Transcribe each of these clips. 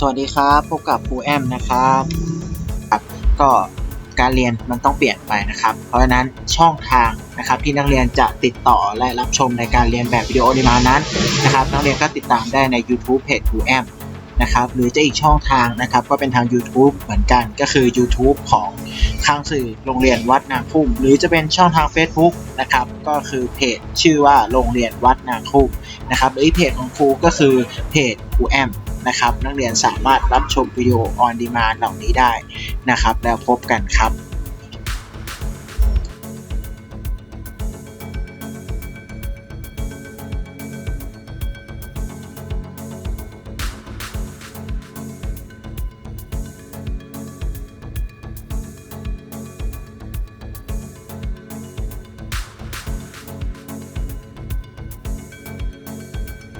สวัสดีครับ พบกับครูแอมนะครับครับก็การเรียนมันต้องเปลี่ยนไปนะครับ เพราะฉะนั้นช่องทางนะครับที่นักเรียนจะติดต่อและรับชมในการเรียนแบบวิดีโอดีมานั้นนะครับ นักเรียนก็ติดตามได้ใน YouTube เพจครูแอมนะครับหรือจะอีกช่องทางนะครับก็เป็นทาง YouTube เหมือนกันก็คือ YouTube ของทางสื่อโรงเรียนวัดนาคุ้มหรือจะเป็นช่องทาง Facebook นะครับก็คือเพจชื่อว่าโรงเรียนวัดนาคุ้มนะครับหรือเพจของครูก็คือเพจครูแอม นะครับ นักเรียนสามารถรับชมวิดีโอออนดีมานเหล่านี้ได้นะครับ แล้วพบกันครับ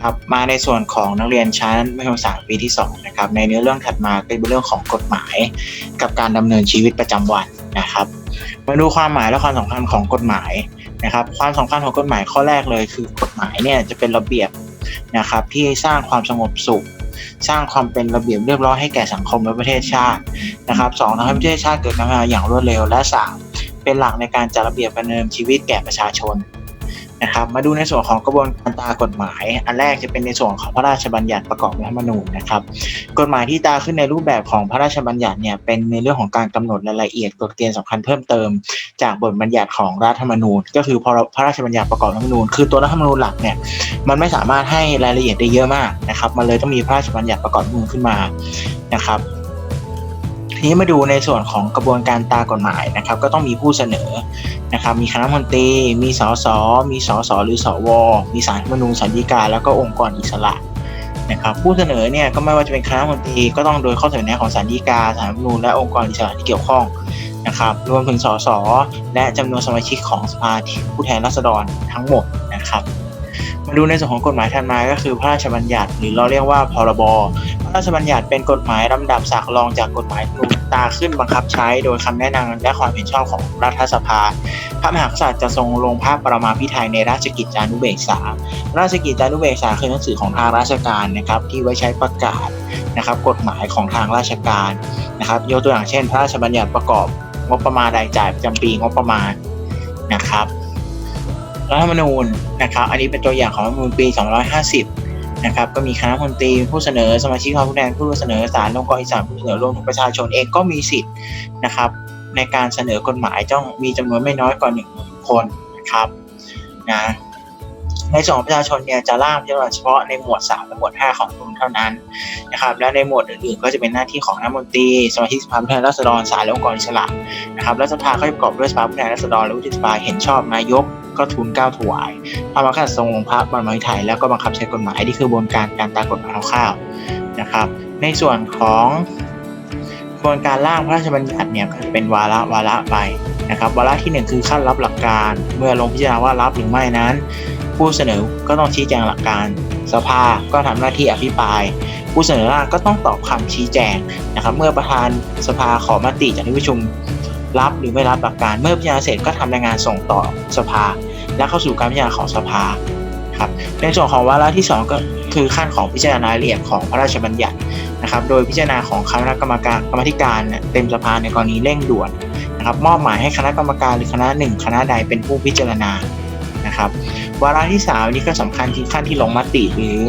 ครับมาในส่วนของนักเรียนชั้นมัธยมศึกษาปีที่2นะครับในเนื้อเรื่องถัดมาเป็นเรื่องของกฎหมาย กับการดำเนินชีวิตประจำวันนะครับมาดูความหมายและความสำคัญของกฎหมายนะครับความสำคัญของกฎหมายข้อแรกเลย คือกฎหมายเนี่ยจะเป็นระเบียบนะครับที่สร้างความสงบสุข สร้างความเป็นระเบียบเรียบร้อยให้แก่สังคมและประเทศชาตินะครับสองทำให้ประเทศชาติเกิดการพัฒนาอย่างรวดเร็วและสามเป็นหลักในการจัดระเบียบการดำเนินชีวิตแก่ประชาชน นะครับมาดูในส่วนของกระบวนการตากฎหมาย อันแรกจะเป็นในส่วนของพระราชบัญญัติประกอบรัฐธรรมนูญนะครับกฎหมายที่ตาขึ้นในรูปแบบของพระราชบัญญัติเนี่ยเป็นในเรื่องของการกำหนดรายละเอียดกฎเกณฑ์สำคัญเพิ่มเติม จากบทบัญญัติของรัฐธรรมนูญ ก็คือพอพระราชบัญญัติประกอบรัฐธรรมนูญคือตัวรัฐธรรมนูญหลักเนี่ยมันไม่สามารถให้รายละเอียดได้เยอะมากนะครับมันเลยต้องมีพระราชบัญญัติประกอบรัฐธรรมนูญขึ้นมานะครับ ทีนี้มาดูในส่วนของกระบวนการตากฎหมายนะครับ ก็ต้องมีผู้เสนอนะครับ มีคณะมนตรี มีสสมีสสหรือสว มีสารมนูญสันติกาแล้วก็องค์กรอิสระนะครับ ผู้เสนอเนี่ยก็ไม่ว่าจะเป็นคณะมนตรีก็ต้องโดยข้อเสนอแนะของสันติกาสารมนูญและองค์กรอิสระที่เกี่ยวข้องนะครับ รวมถึงสสและจำนวนสมาชิกของสภาผู้แทนราษฎรทั้งหมดนะครับ มาดูในส่วนของกฎหมายถัดมาก็คือพระราชบัญญัติ หรือเราเรียกว่าพรบ พระราชบัญญัติเป็นกฎหมายลำดับศักดิ์รองจากกฎหมายนูนตาขึ้นบังคับใช้ โดยคำแนะนำและความเห็นชอบของรัฐสภา พระมหากษัตริย์จะทรงลงภาคประมาพิไทยในราชกิจจานุเบกษา ราชกิจจานุเบกษาคือหนังสือของทางราชการนะครับที่ไว้ใช้ประกาศนะครับกฎหมายของทางราชการนะครับยกตัวอย่างเช่น พระราชบัญญัติประกอบงบประมาณรายจ่ายประจำปีงบประมาณนะครับ รัฐธรรมนูญนะครับ อันนี้เป็นตัวอย่างของรัฐธรรมนูญปี 250 นะครับ ก็มีคณะมนตรีผู้เสนอสมาชิกสภาผู้แทนผู้เสนอสารองค์กรอิสระผู้เสนอรวมถึงประชาชนเองก็มีสิทธิ์นะครับ ในการเสนอกฎหมายจ้องมีจำนวนไม่น้อยกว่าหนึ่งคนนะครับนะ ในส่วนของประชาชนเนี่ยจะร่างพิจารณาเฉพาะในหมวด 3 และหมวด 5 ของรัฐธรรมนูญเท่านั้นนะครับและในหมวดอื่นๆ ก็จะเป็นหน้าที่ของรัฐมนตรีสมาชิกสภาผู้แทนราษฎรศาลและองค์กรอิสระนะครับและสภาก็จะประกอบด้วยสภาผู้แทนราษฎรและวุฒิสภาเห็นชอบนายกก็ทูลเก้าถวายพระมหากษัตริย์ทรงลงพระบรมไทยแล้วก็บังคับใช้กฎหมายนี่คือกระบวนการการตามกฎหมายคร่าวๆนะครับ ในส่วนของกระบวนการร่างพระราชบัญญัติเนี่ยก็จะเป็นวาระวาระไปนะครับ วาระที่หนึ่งคือขั้นรับหลักการเมื่อลงพิจารณาว่ารับหรือไม่นั้น ผู้เสนอก็ต้องชี้แจงหลักการ สภาก็ทำหน้าที่อภิปราย ผู้เสนอร่างก็ต้องตอบคำชี้แจงนะครับ เมื่อประธานสภาขอมติจากที่ประชุมรับหรือไม่รับหลักการ เมื่อพิจารณาเสร็จก็ทำรายงานส่งต่อสภา และเข้าสู่การพิจารณาของสภาครับในส่วนของวาระที่ 2 ก็คือขั้นของพิจารณาละเอียดของพระราชบัญญัตินะครับ โดยพิจารณาของคณะกรรมการกรรมธิการเต็มสภาในกรณีเร่งด่วนนะครับ มอบหมายให้คณะกรรมการหรือคณะหนึ่งคณะใดเป็นผู้พิจารณานะครับ วาระที่3นี่ก็สำคัญที่ขั้นที่ลงมติหรือ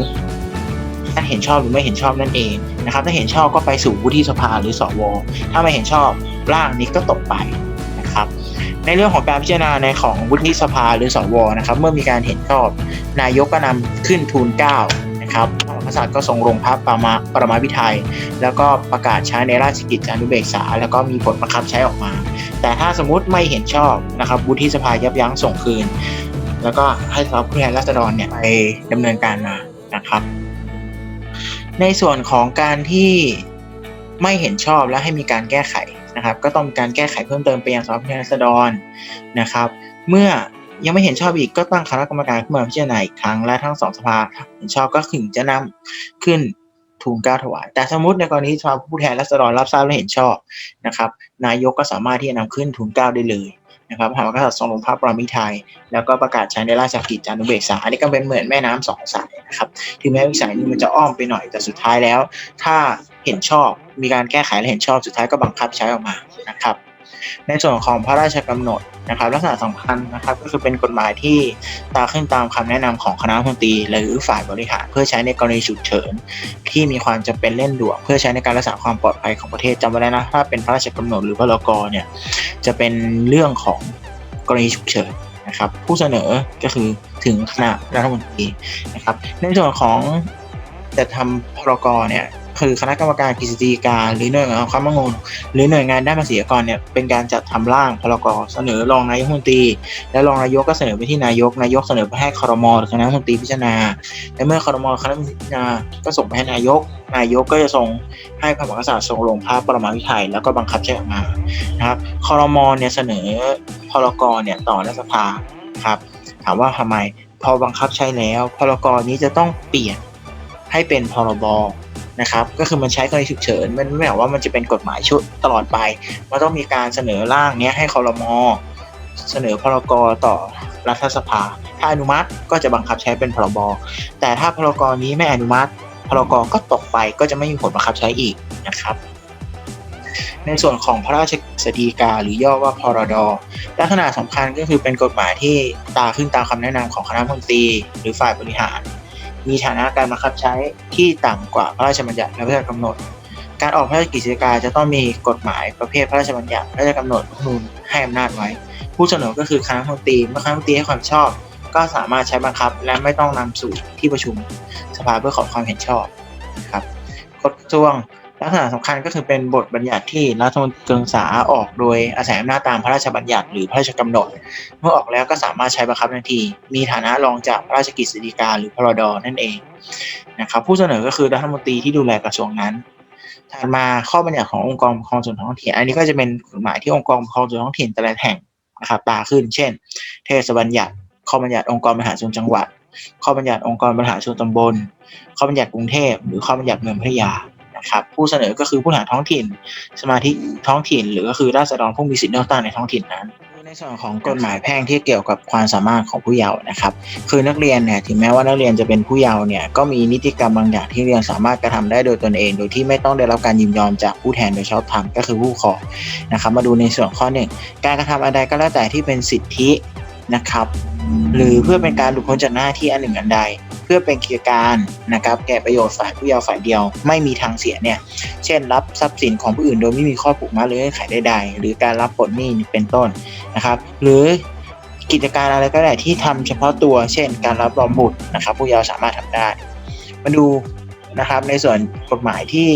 ท่านเห็นชอบหรือไม่เห็นชอบนั่นเองนะครับ ถ้าเห็นชอบก็ไปสู่วุฒิสภาหรือสวถ้าไม่เห็นชอบร่างนี้ก็ตกไปนะครับ ในเรื่องของการพิจารณาในของวุฒิสภาหรือสวนะครับ เมื่อมีการเห็นชอบ นายกก็นำขึ้นทูลเกล้านะครับพระมหากษัตริย์ก็ทรงลงพระปรมาปรมาภิไธยแล้วก็ประกาศใช้ในราชกิจจานุเบกษา แล้วก็มีผลบังคับใช้ออกมา แต่ถ้าสมมติไม่เห็นชอบนะครับวุฒิสภายับยั้งส่งคืน แล้วก็ให้สภาผู้แทนราษฎรเนี่ยไปดำเนินการมานะครับ ในส่วนของการที่ไม่เห็นชอบและให้มีการแก้ไขนะครับ ก็ต้องมีการแก้ไขเพิ่มเติมไปยังสภาผู้แทนราษฎรนะครับ เมื่อยังไม่เห็นชอบอีกก็ตั้งคณะกรรมการขึ้นมาพิจารณาอีกครั้งและทั้งสองสภาเห็นชอบก็ถึงจะนำขึ้นทูลเกล้าถวาย แต่สมมติในกรณีสภาผู้แทนราษฎรรับทราบและเห็นชอบนะครับ นายกก็สามารถที่จะนำขึ้นทูลเกล้าได้เลย นะครับพระมหากษัตริย์ทรงลงพระปรมิไทย แล้วก็ประกาศใช้ในราชกิจจานุเบกษา อันนี้ก็เป็นเหมือนแม่น้ำสองสายนะครับถึงแม้วิสัยนี้มันจะอ้อมไปหน่อยแต่สุดท้ายแล้ว ถ้าเห็นชอบมีการแก้ไขและเห็นชอบสุดท้ายก็บังคับใช้ออกมานะครับ ในส่วนของพระราชกำหนดนะครับลักษณะสำคัญนะครับก็คือเป็นกฎหมายที่ตาขึ้นตามคำแนะนำของคณะรัฐมนตรีหรือฝ่ายบริหาร เพื่อใช้ในกรณีฉุกเฉิน ที่มีความจำเป็นเร่งด่วนเพื่อใช้ในการรักษาความปลอดภัยของประเทศจำไว้แล้วนะถ้าเป็นพระราชกำหนดหรือพรกเนี่ยจะเป็นเรื่องของกรณีฉุกเฉินนะครับผู้เสนอก็คือถึงคณะรัฐมนตรีนะครับในส่วนของจะทำพรกเนี่ย คือคณะกรรมการกฤษฎีกาหรือหน่วยงานความมั่นคงหรือหน่วยงานด้านภาษีอากรเนี่ยเป็นการจัดทำร่างพรกเสนอรองนายกรัฐมนตรี และรองนายกก็เสนอไปที่นายกนายกเสนอไปให้คอรมอหรือคณะรัฐมนตรีพิจารณาและเมื่อคอรมอคณะรัฐมนตรีพิจารณาก็ส่งไปให้นายก นายกก็จะส่งให้พระมหากษัตริย์ทรงลงพระปรมาภิไธยแล้วก็บังคับใช้ออกมานะครับคอรมอเนี่ยเสนอพรกเนี่ยต่อรัฐสภาครับถามว่าทำไมพอบังคับใช้แล้วพรกนี้จะต้องเปลี่ยนให้เป็นพรบ นะครับก็คือมันใช้กรณีฉุกเฉินมันไม่หมายว่ามันจะเป็นกฎหมายชุดตลอดไปมันต้องมีการเสนอร่างนี้ให้คอรมอเสนอพรกรต่อรัฐสภา ถ้าอนุมัติก็จะบังคับใช้เป็นพรบแต่ถ้าพรกรนี้ไม่อนุมัติ พรกรก็ตกไปก็จะไม่มีผลบังคับใช้อีกนะครับ ในส่วนของพระราชกฤษฎีกาหรือย่อว่าพรดลักษณะสำคัญก็คือเป็นกฎหมายที่ตาขึ้นตามคำแนะนำของคณะมนตรีหรือฝ่ายบริหาร มีฐานะการบังคับใช้ที่ต่ำกว่าพระราชบัญญัติและพระราชกำหนด การออกพระราชกิจการจะต้องมีกฎหมายประเภทพระราชบัญญัติพระราชกำหนดนูนให้อำนาจไว้ ผู้เสนอก็คือคณะรัฐมนตรีเมื่อคณะรัฐมนตรีให้ความชอบ ก็สามารถใช้บังคับและไม่ต้องนำสู่ที่ประชุมสภาเพื่อขอความเห็นชอบนะครับกฎกระทรวง ลักษณะสำคัญก็คือเป็นบทบัญญัติที่รัฐมนตรีกึษาออกโดยอาศัยอำนาจตามพระราชบัญญัติหรือพระราชกำหนด เมื่อออกแล้วก็สามารถใช้บังคับทันที มีฐานะรองจากพระราชกฤษฎีกาหรือพรดนั่นเองนะครับผู้เสนอก็คือรัฐมนตรีที่ดูแลกระทรวงนั้นถัดมาข้อบัญญัติขององค์กรปกครองส่วนท้องถิ่น อันนี้ก็จะเป็นกฎหมายที่องค์กรปกครองส่วนท้องถิ่นแต่ละแห่งนะครับตาขึ้น เช่น เทศบัญญัติ ข้อบัญญัติองค์กรบริหารส่วนจังหวัด ข้อบัญญัติองค์กรบริหารส่วนตำบล ข้อบัญญัติกรุงเทพหรือข้อบัญญัติเมืองพัทยา นะครับผู้เสนอก็คือผู้หาท้องถิ่น สมาชิกท้องถิ่น หรือก็คือราษฎรผู้มีสิทธิเลือกตั้งในท้องถิ่นนั้นในส่วนของกฎหมายแพ่งที่เกี่ยวกับความสามารถของผู้เยาว์นะครับ คือนักเรียนเนี่ยถึงแม้ว่านักเรียนจะเป็นผู้เยาว์เนี่ยก็มีนิติกรรมบางอย่างที่เรียนสามารถกระทำได้โดยตนเอง โดยที่ไม่ต้องได้รับการยินยอมจากผู้แทนโดยชอบธรรมก็คือผู้ขอนะครับ มาดูในส่วนข้อหนึ่งการกระทำอะไรก็แล้วแต่ที่เป็นสิทธินะครับ หรือเพื่อเป็นการหลุดพ้นจากหน้าที่อันหนึ่งอันใด พื่อเป็นกิจการนะครับแก่ประโยชน์ฝ่ายผู้เยาว์ฝ่ายเดียว ไม่มีทางเสียเนี่ยเช่น รับทรัพย์สินของผู้อื่นโดยไม่มีข้อผูกมัดหรือเงื่อนไขใดๆหรือการรับปลดหนี้เป็นต้นนะครับ หรือกิจการอะไรก็ได้ที่ทำเฉพาะตัว เช่น การรับรองบุตรนะครับ ผู้เยาว์สามารถทำได้ มาดูนะครับในส่วนกฎหมายที่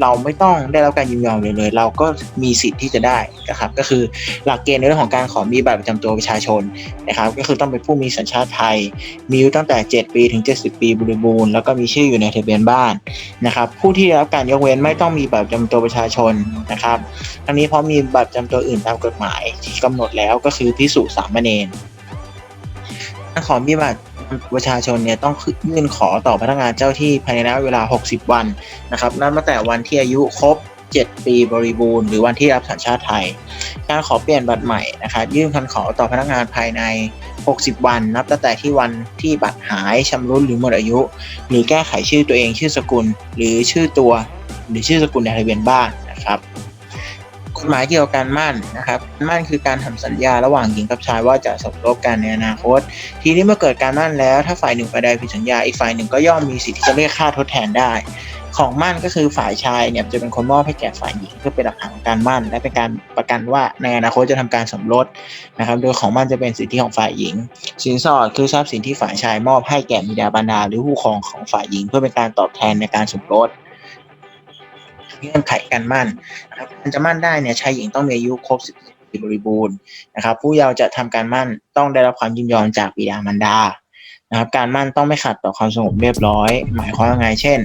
เราไม่ต้องได้รับการยินยอมเลยเลย เราก็มีสิทธิ์ที่จะได้นะครับ ก็คือหลักเกณฑ์ในเรื่องของการขอมีบัตรประจำตัวประชาชนนะครับ ก็คือต้องเป็นผู้มีสัญชาติไทย มีอายุตั้งแต่ 7 ปีถึง 70 ปีบริบูรณ์แล้วก็มีชื่ออยู่ในทะเบียนบ้านนะครับ ผู้ที่ได้รับการยกเว้นไม่ต้องมีบัตรประจำตัวประชาชนนะครับทั้งนี้เพราะมีบัตรประจำตัวอื่นตามกฎหมายที่กำหนดแล้วก็คือพิสูจน์สามเณรการขอมีบัตร ประชาชนเนี่ยต้องยื่นขอต่อพนักงานเจ้าที่ภายในระยะเวลา 60 วันนะครับนับตั้งแต่วันที่อายุครบ 7 ปีบริบูรณ์หรือวันที่รับสัญชาติไทย การขอเปลี่ยนบัตรใหม่นะครับยื่นคำขอต่อพนักงานภายใน 60 วัน นับตั้งแต่ที่วันที่บัตรหายชำรุดหรือหมดอายุ หรือแก้ไขชื่อตัวเองชื่อสกุล หรือชื่อตัว หรือชื่อสกุลในทะเบียนบ้านนะครับ หมายเกี่ยวกับการมั่นนะครับมั่นคือการทำสัญญาระหว่างหญิงกับชายว่าจะสมรสกันในอนาคต ทีนี้เมื่อเกิดการมั่นแล้ว ถ้าฝ่ายหนึ่งฝ่ายใดผิดสัญญาอีกฝ่ายหนึ่งก็ย่อมมีสิทธิ์ที่จะเรียกค่าทดแทนได้ ของมั่นก็คือฝ่ายชายเนี่ยจะเป็นคนมอบให้แก่ฝ่ายหญิงเพื่อเป็นหลักฐานของการมั่น และเป็นการประกันว่าในอนาคตจะทำการสมรสนะครับ โดยของมั่นจะเป็นสิทธิของฝ่ายหญิง สินสอดคือทรัพย์สินที่ฝ่ายชายมอบให้แก่บิดาบรรดาหรือผู้ครองของฝ่ายหญิง เพื่อเป็นการตอบแทนในการสมรส เงื่อนไขการมั่นนะครับการจะมั่นได้เนี่ยชายหญิงต้องมีอายุครบ10ปีบริบูรณ์นะครับ ผู้เยาว์จะทำการมั่นต้องได้รับความยินยอมจากบิดามารดานะครับ การมั่นต้องไม่ขัดต่อความสงบเรียบร้อย หมายความว่าไงเช่น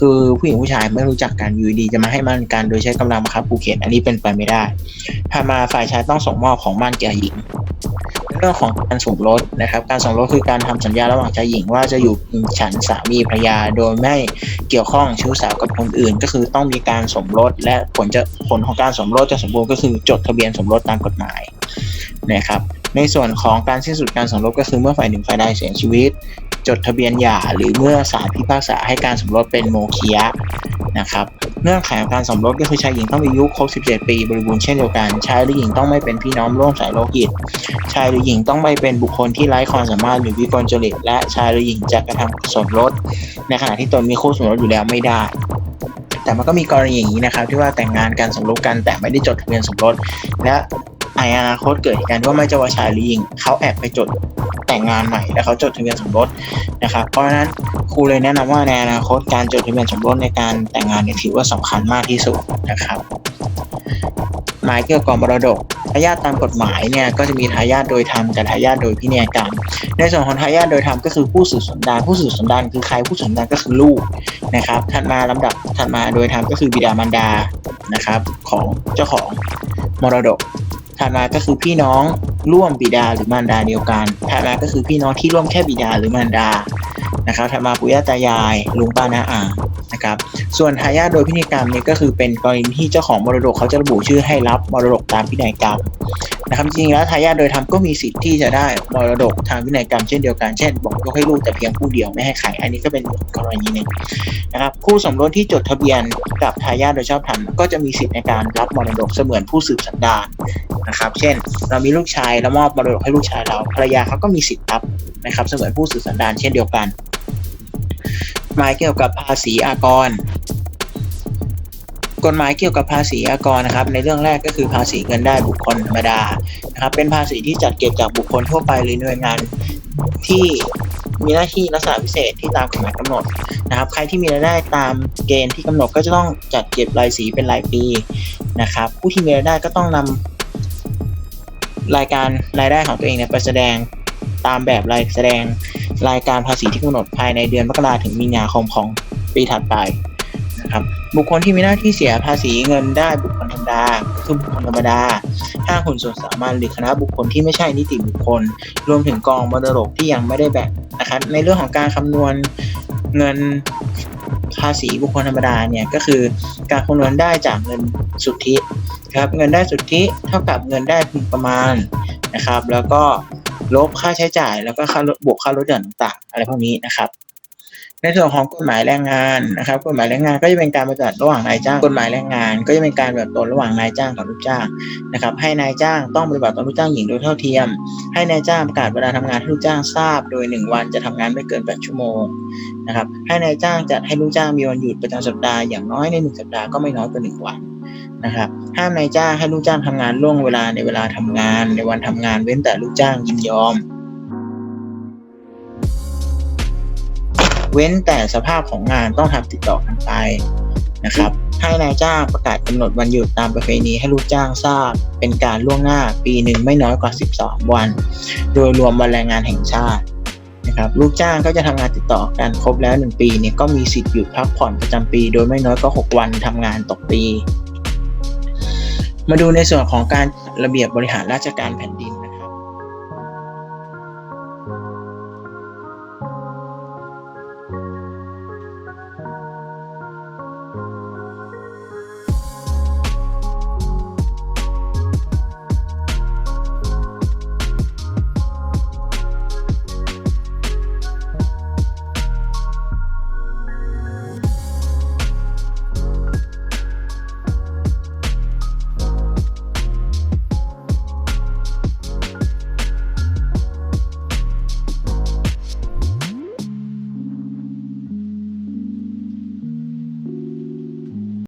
คือผู้หญิงผู้ชายไม่รู้จักกันอยู่ดีจะมาให้มั่นกันโดยใช้กำลังบังคับขู่เข็นอันนี้เป็นไปไม่ได้ถ้ามาฝ่ายชายต้องส่งมอบของมั่นแก่หญิงเรื่องของการสมรสนะครับ การสมรสคือการทำสัญญาระหว่างชายหญิงว่าจะอยู่ฉันสามีภรรยาโดยไม่เกี่ยวข้องชู้สาวกับคนอื่น ก็คือต้องมีการสมรสและผลจะผลของการสมรสจะสมบูรณ์ก็คือจดทะเบียนสมรสตามกฎหมายนะครับในส่วนของการสิ้นสุดการสมรสก็คือเมื่อฝ่ายหนึ่งฝ่ายใดเสียชีวิต จดทะเบียนหย่าหรือเมื่อศาลพิพากษาให้การสมรสเป็นโมฆะนะครับเงื่อนไขของการสมรสก็คือชายหญิงต้องมีอายุครบ 17 ปีบริบูรณ์เช่นเดียวกัน ชายหรือหญิงต้องไม่เป็นพี่น้องร่วมสายโลหิต ชายหรือหญิงต้องไม่เป็นบุคคลที่ไร้ความสามารถหรือวิกลจริต และชายหรือหญิงจะกระทำสมรส ในขณะที่ตนมีคู่สมรสอยู่แล้วไม่ได้ แต่มันก็มีกรณีอย่างนี้นะครับ ที่ว่าแต่งงานกันสมรสกันแต่ไม่ได้จดทะเบียนสมรส และในอนาคตเกิดเหตุการณ์ว่าไม่จ้าว่าชายหรือหญิงเขาแอบไปจด แต่งงานใหม่แล้วเขาจดทะเบียนสมรสนะครับ เพราะฉะนั้นครูเลยแนะนำว่าในอนาคตการจดทะเบียนสมรสในการแต่งงานเนี่ยถือว่าสำคัญมากที่สุดนะครับหมายเกี่ยวกับมรดกทายาทตามกฎหมายเนี่ยก็จะมีทายาทโดยธรรมกับทายาทโดยพินัยกรรม ในส่วนของทายาทโดยธรรมก็คือผู้สืบสันดานผู้สืบสันดานคือใครผู้สืบสันดานก็คือลูกนะครับถัดมาลำดับถัดมาโดยธรรมก็คือบิดามารดานะครับของเจ้าของมรดกถัดมาก็คือพี่น้อง ร่วมบิดาหรือมารดาเดียวกันถัดมาก็คือพี่น้องที่ร่วมแค่บิดาหรือมารดานะครับถัดมาปุยตายายลุงป้าน้าอานะครับ ส่วนทายาทโดยพินัยกรรมเนี่ยก็คือเป็นกรณีที่เจ้าของมรดกเขาจะระบุชื่อให้รับมรดกตามพินัยกรรม นะครับจริงๆแล้วทายาทโดยธรรมก็มีสิทธิ์ที่จะได้มรดกทางพินัยกรรมเช่นเดียวกันเช่นบอกยกให้ลูกแต่เพียงผู้เดียวไม่ให้ใครอันนี้ก็เป็นกรณีหนึ่งนะครับคู่สมรสที่จดทะเบียนกับทายาทโดยชอบธรรมก็จะมีสิทธิ์ในการรับมรดกเสมือนผู้สืบสันดานนะครับ เช่น เรามีลูกชายแล้วมอบมรดกให้ลูกชายเราภรรยาเขาก็มีสิทธิ์รับนะครับเสมือนผู้สืบสันดานเช่นเดียวกันหมายเกี่ยวกับภาษีอากร กฎหมายเกี่ยวกับภาษีอากรนะครับ ในเรื่องแรกก็คือภาษีเงินได้บุคคลธรรมดานะครับ เป็นภาษีที่จัดเก็บจากบุคคลทั่วไปหรือหน่วยงานที่มีหน้าที่ลักษณะพิเศษที่ตามกฎหมายกำหนดนะครับ ใครที่มีรายได้ตามเกณฑ์ที่กำหนดก็จะต้องจัดเก็บรายสีเป็นรายปีนะครับ ผู้ที่มีรายได้ก็ต้องนำรายการรายได้ของตัวเองเนี่ยไปแสดงตามแบบรายแสดงรายการภาษีที่กำหนดภายในเดือนมกราถึงมีนาคมของปีถัดไป นะครับ บุคคลที่มีหน้าที่เสียภาษีเงินได้บุคคลธรรมดา คือบุคคลธรรมดาห้างหุ้นส่วนสามัญหรือคณะบุคคลที่ไม่ใช่นิติบุคคล รวมถึงกองมรดกที่ยังไม่ได้แบ่งนะครับ ในเรื่องของการคำนวณเงินภาษีบุคคลธรรมดาเนี่ยก็คือการคำนวณได้จากเงินสุทธิครับเงินได้สุทธิเท่ากับเงินได้พึงประมาณนะครับ แล้วก็ลบค่าใช้จ่ายแล้วก็ค่าบวกค่าลดหย่อนต่างอะไรพวกนี้นะครับ ในส่วนของกฎหมายแรงงานนะครับกฎหมายแรงงานก็จะเป็นการปฏิบัติระหว่างนายจ้างกฎหมายแรงงาน ก็จะเป็นการปฏิบัติตนระหว่างนายจ้างกับลูกจ้างนะครับ ให้นายจ้างต้องปฏิบัติต่อลูกจ้างหญิงโดยเท่าเทียม ให้นายจ้างประกาศเวลาทำงานให้ลูกจ้างทราบ โดย 1 วันจะทำงานไม่เกิน 8 ชั่วโมงนะครับ ให้นายจ้างจัดให้ลูกจ้างมีวันหยุดประจำสัปดาห์อย่างน้อยใน 1 สัปดาห์ก็ไม่น้อยกว่า1วันนะครับ ห้ามนายจ้างให้ลูกจ้างทำงานล่วงเวลาในเวลาทำงาน ในวันทำงานเว้นแต่ลูกจ้างยินยอม เว้นแต่สภาพของงานต้องทำติดต่อกันไปนะครับให้นายจ้างประกาศกำหนดวันหยุดตามประเพณีให้ลูกจ้างทราบ เป็นการล่วงหน้าปีหนึ่งไม่น้อยกว่า 12 วัน โดยรวมวันแรงงานแห่งชาตินะครับลูกจ้างก็จะทำงานติดต่อกันครบแล้ว 1 ปีเนี่ยก็มีสิทธิ์หยุดพักผ่อนประจำปี โดยไม่น้อยกว่า6วันทำงานต่อปี มาดูในส่วนของการระเบียบบริหารราชการแผ่นดิน